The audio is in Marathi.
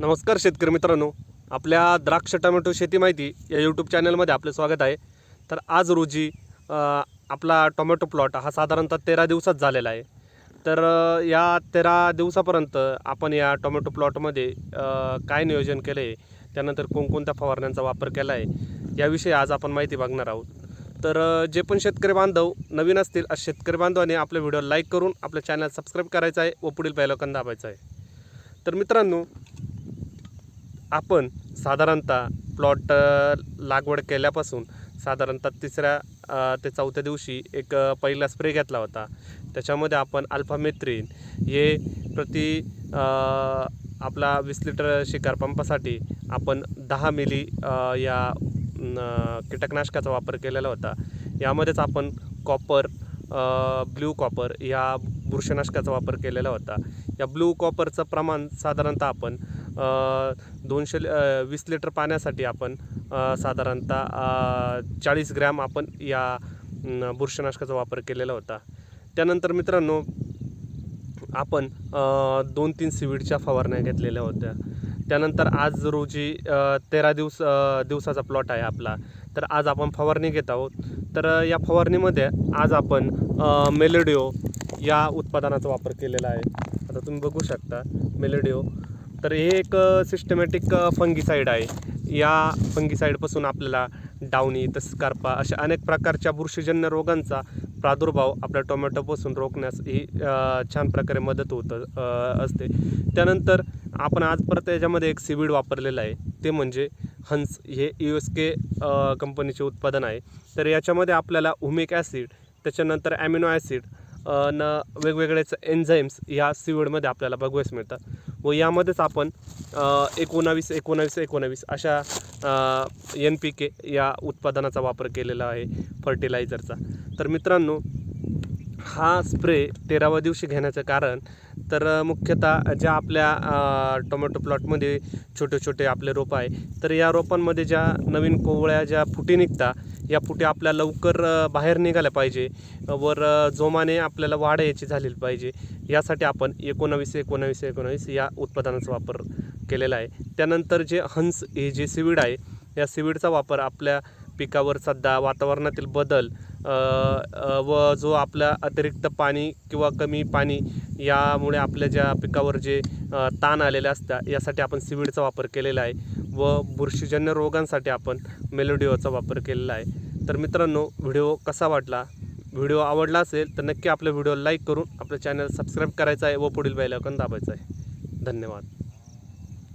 नमस्कार शेतकरी मित्रांनो. आपल्या द्राक्ष टोमॅटो शेती माहिती या यूट्यूब चॅनलमध्ये आपले स्वागत आहे. तर आज रोजी आपला टोमॅटो प्लॉट हा साधारणतः तेरा दिवसात झालेला आहे. तर या तेरा दिवसापर्यंत आपण या टोमॅटो प्लॉटमध्ये काय नियोजन केलं आहे त्यानंतर कोणकोणत्या फवारण्यांचा वापर केला आहे याविषयी आज आपण माहिती बघणार आहोत. तर जे पण शेतकरी बांधव नवीन असतील अशा शेतकरी बांधवांनी आपल्या व्हिडिओ लाईक करून आपल्या चॅनल सबस्क्राईब करायचं आहे व पुढील बेलकन दाबायचं आहे. तर मित्रांनो आपण साधारणतः प्लॉट लागवड केल्यापासून साधारणतः तिसऱ्या ते चौथ्या दिवशी एक पहिला स्प्रे घेतला होता. त्याच्यामध्ये आपण अल्फामेथ्रीन हे प्रति आपला वीस लिटर शिकार पंपासाठी आपण दहा मिली या कीटकनाशकाचा वापर केलेला होता. यामध्येच आपण कॉपर ब्ल्यू कॉपर या बुरशीनाशकाचा वापर केलेला होता. या ब्लू कॉपरचं प्रमाण साधारणतः आपण दोनशे लि- वीस लिटर पाण्यासाठी आपण साधारणतः चाळीस ग्रॅम आपण या बुरशीनाशकाचा वापर केलेला होता. त्यानंतर मित्रांनो आपण दोन तीन सिविडच्या फवारण्या घेतलेल्या होत्या. त्यानंतर आज रोजी तेरा दिवस दिवसाचा प्लॉट आहे आपला. तर आज आपण फवारणी घेत आहोत. तर या फवारणीमध्ये आज आपण मेलेडिओ मेलोडिओ या उत्पादनाचा वापर केलेला आहे. आता तुम्ही बघू शकता मेलोडिओ तर हे एक सिस्टमॅटिक फंगीसाईड आहे. या फंगीसाईडपासून आपल्याला डावणी तसंच कारपा अशा अनेक प्रकारच्या बुरशीजन्य रोगांचा प्रादुर्भाव आपल्या टोमॅटोपासून रोखण्यास ही छान प्रकारे मदत होत असते. त्यानंतर आपण आज परत याच्यामध्ये एक सिविड वापरलेलं आहे. ते म्हणजे हंस. हे यू एस के कंपनीचे उत्पादन आहे. तर याच्यामध्ये आपल्याला हुमिक ॲसिड त्याच्यानंतर ॲमिनो ॲसिड न वेगवेगळेच एन्झाईम्स ह्या सिविडमध्ये आपल्याला बघवायस मिळतात. व यामध्येच आपण एकोणावीस एकोणावीस एकोणावीस अशा एन पी के या उत्पादनाचा वापर केलेला आहे फर्टिलायझरचा तर मित्रांनो हा स्प्रे तेराव्या दिवशी घेण्याचं कारण तर मुख्यतः ज्या आपल्या टोमॅटो प्लॉटमध्ये छोटे छोटे आपले रोपं आहे तर या रोपांमध्ये ज्या नवीन कोवळ्या ज्या फुटी निघता या फुटी आपल्या लवकर बाहेर निघाल्या पाहिजे. वर जोमाने आपल्याला वाढ याची झालेली पाहिजे. यासाठी आपण एकोणावीस एकोणावीस एकोणावीस या उत्पादनाचा वापर केलेला आहे. त्यानंतर जे हंस हे जे सिविड आहे या सिविडचा वापर आपल्या पिकावर सध्या वातावरणातील बदल व जो आपला अतिरिक्त पाणी किंवा कमी पाणी यामुळे आपल्या ज्या पिकावर जे ताण आलेले असतात यासाठी आपण सिविडचा वापर केलेला आहे. व बुरशीजन्य रोगांसाठी आपण मेलोडिओचा वापर केलेला आहे. तर मित्रांनो व्हिडिओ कसा वाटला? व्हिडिओ आवडला असेल तर नक्की आपला व्हिडिओ लाईक करून आपलं चॅनल सबस्क्राईब करायचं आहे व पुढील बेल दाबायचं आहे. धन्यवाद.